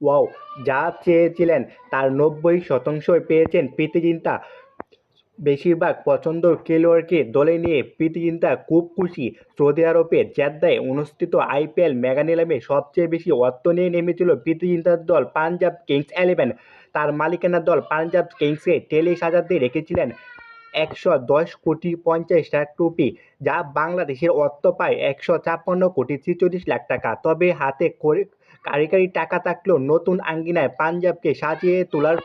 Wow, যা চেয়েছিলেন তার নব্বই শতাংশই পেয়েছেন প্রীতি জিন্তা বেশিরভাগ পছন্দ খেলোয়াড়কে দলে নিয়ে প্রীতি জিন্তা খুব খুশি। সৌদি আরবে জেদ্দায় অনুষ্ঠিত আইপিএল মেগা নিলামে সবচেয়ে বেশি অর্থ নিয়ে নেমেছিল প্রীতি জিন্তার দল পাঞ্জাব কিংস ইলেভেন। তার মালিকানার দল পাঞ্জাব কিংসকে টেলে সাজাতে রেখেছিলেন একশো দশ কোটি পঞ্চাশ লাখ রুপি যা বাংলাদেশের অর্থ পায় একশো ছাপ্পান্ন কোটি ছেচল্লিশ লাখ টাকা। তবে হাতে করে কারিগরি টাকা থাকলেও নতুন আঙ্গিনায় পাঞ্জাবকে সাজিয়ে তোলার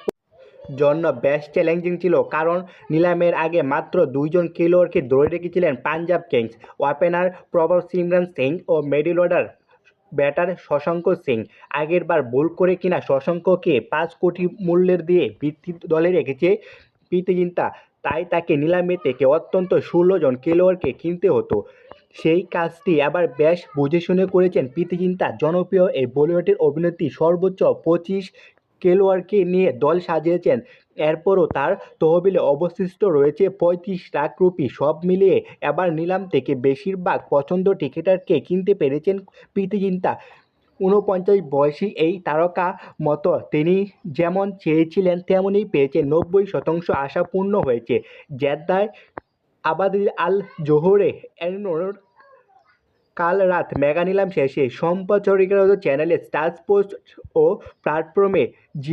জন্য বেশ চ্যালেঞ্জিং ছিল, কারণ নিলামের আগে মাত্র দুইজন খেলোয়াড়কে ধরে রেখেছিলেন Punjab Kings, opener Prabhsimran Singh ও middle order batter Shashank Singh. আগের বার ভুল করে কিনা শশাঙ্ককে পাঁচ কোটি মূল্যের দিয়ে বৃত্তি দলে রেখেছে প্রীতি জিন্তা তাই তাকে নিলামে থেকে অত্যন্ত ষোলো জন খেলোয়াড়কে কিনতে হতো। সেই কাজটি আবার বেশ বুঝে শুনে করেছেন প্রীতি জিন্তা জনপ্রিয় এই বলিউডের অভিনেত্রী সর্বোচ্চ পঁচিশ খেলোয়াড়কে নিয়ে দল সাজিয়েছেন। এরপরও তার তহবিলে অবশিষ্ট রয়েছে পঁয়ত্রিশ লাখ রুপি। সব মিলিয়ে এবার নিলাম থেকে বেশিরভাগ পছন্দ টিকিটারকে কিনতে পেরেছেন প্রীতি জিন্তা ঊনপঞ্চাশ বয়সী এই তারকা মতো তিনি যেমন চেয়েছিলেন তেমনই পেয়েছে নব্বই শতাংশ আশা পূর্ণ হয়েছে। জেদ্দায় আবাদিল আল জোহরে এনোর কাল রাত মেগা নিলাম শেষে। সম্প্রচারিত চ্যানেলে স্টার স্পোর্টস ও প্ল্যাটফর্মে জিও